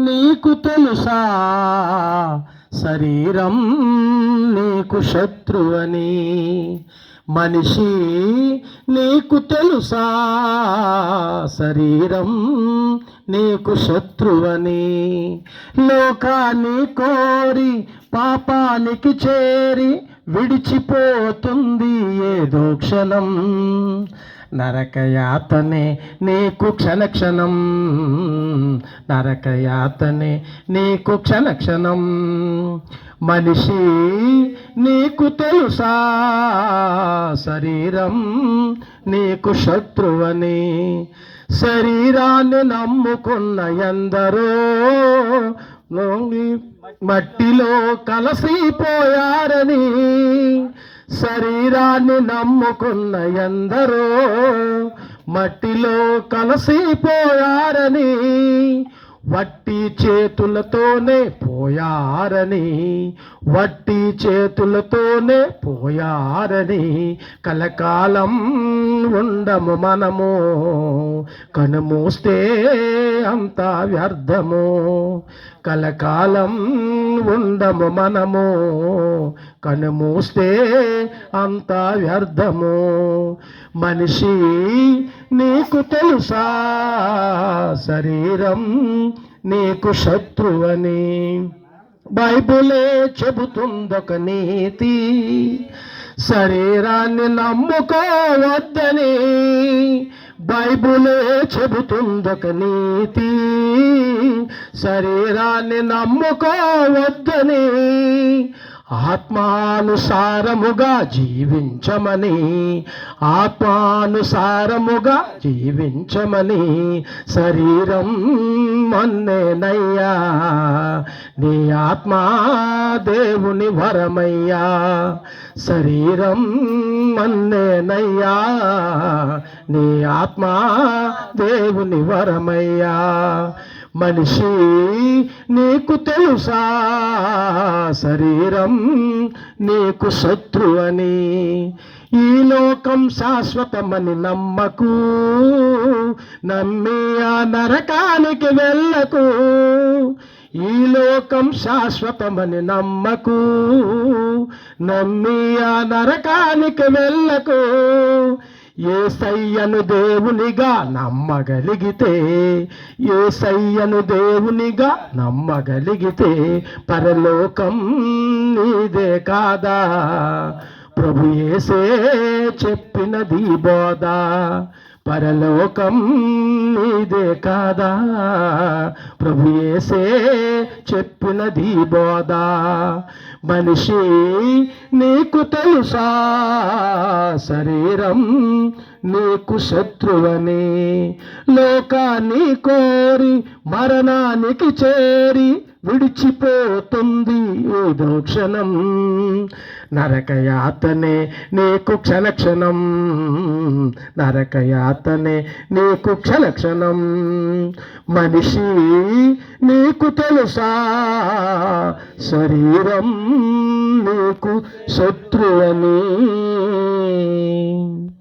నీకు తెలుసా? శరీరం నీకు శత్రువని. మనిషి నీకు తెలుసా? శరీరం నీకు శత్రువని. లోకాన్ని కోరి పాపానికి చేరి విడిచిపోతుంది ఏదో క్షణం. నరకయాతనే నీకు క్షణక్షణం. నరకయాతనే నీకు క్షణక్షణం. మనిషి నీకు తెలుసా? శరీరం నీకు శత్రువని. శరీరాన్ని నమ్ముకున్న ఎందరో మట్టిలో కలసిపోయారని శరీరాన్ని నమ్ముకున్న ఎందరో మట్టిలో కలసిపోయారని వట్టి చేతులతోనే పోయారని వట్టి చేతులతోనే పోయారని కలకాలం ఉండము మనము కనుమూస్తే అంతా వ్యర్థము. కలకాలం ఉండము మనము కనుమూస్తే అంతా వ్యర్థము. మనిషి నీకు తెలుసా శరీరం నీకు శత్రువని. బైబులే చెబుతుందొక నీతి శరీరాన్ని నమ్ముకోవద్దని బైబులే చెబుతుందొక నీతి. శరీరాన్ని నమ్ముకోవద్దని ఆత్మానుసారముగా జీవించమని ఆత్మానుసారముగా జీవించమని శరీరం మన్నేనయ్యా. నీ ఆత్మా దేవుని వరమయ్యా. శరీరం మన్నేనయ్యా. నీ ఆత్మా దేవుని వరమయ్యా. మనిషి నీకు తెలుసా? శరీరం నీకు శత్రువని. ఈ లోకం శాశ్వతమని నమ్మకు. నమ్మి ఆ నరకానికి వెళ్ళకు. ఈ లోకం శాశ్వతమని నమ్మకు. నమ్మి ఆ నరకానికి వెళ్ళకు. ఏ సయ్యను దేవునిగా నమ్మగలిగితే ఏ సయ్యను దేవునిగా నమ్మగలిగితే పరలోకం నీదే కాదా? ప్రభు ఏసే చెప్పినది బోధ పరలోకం నీదే కాదా? ప్రభు ఏసే చెప్పినది బోధ మనిషి నీకు తెలుసా? శరీరం నీకు శత్రువని. లోకాన్ని కోరి మరణానికి చేరి విడిచిపోతుంది ఏదో క్షణం నరకయాతనే నీకు క్షణక్షణం. నరకయాతనే నీకు క్షణక్షణం. మనిషి నీకు తెలుసా? శరీరం నీకు శత్రు శత్రువని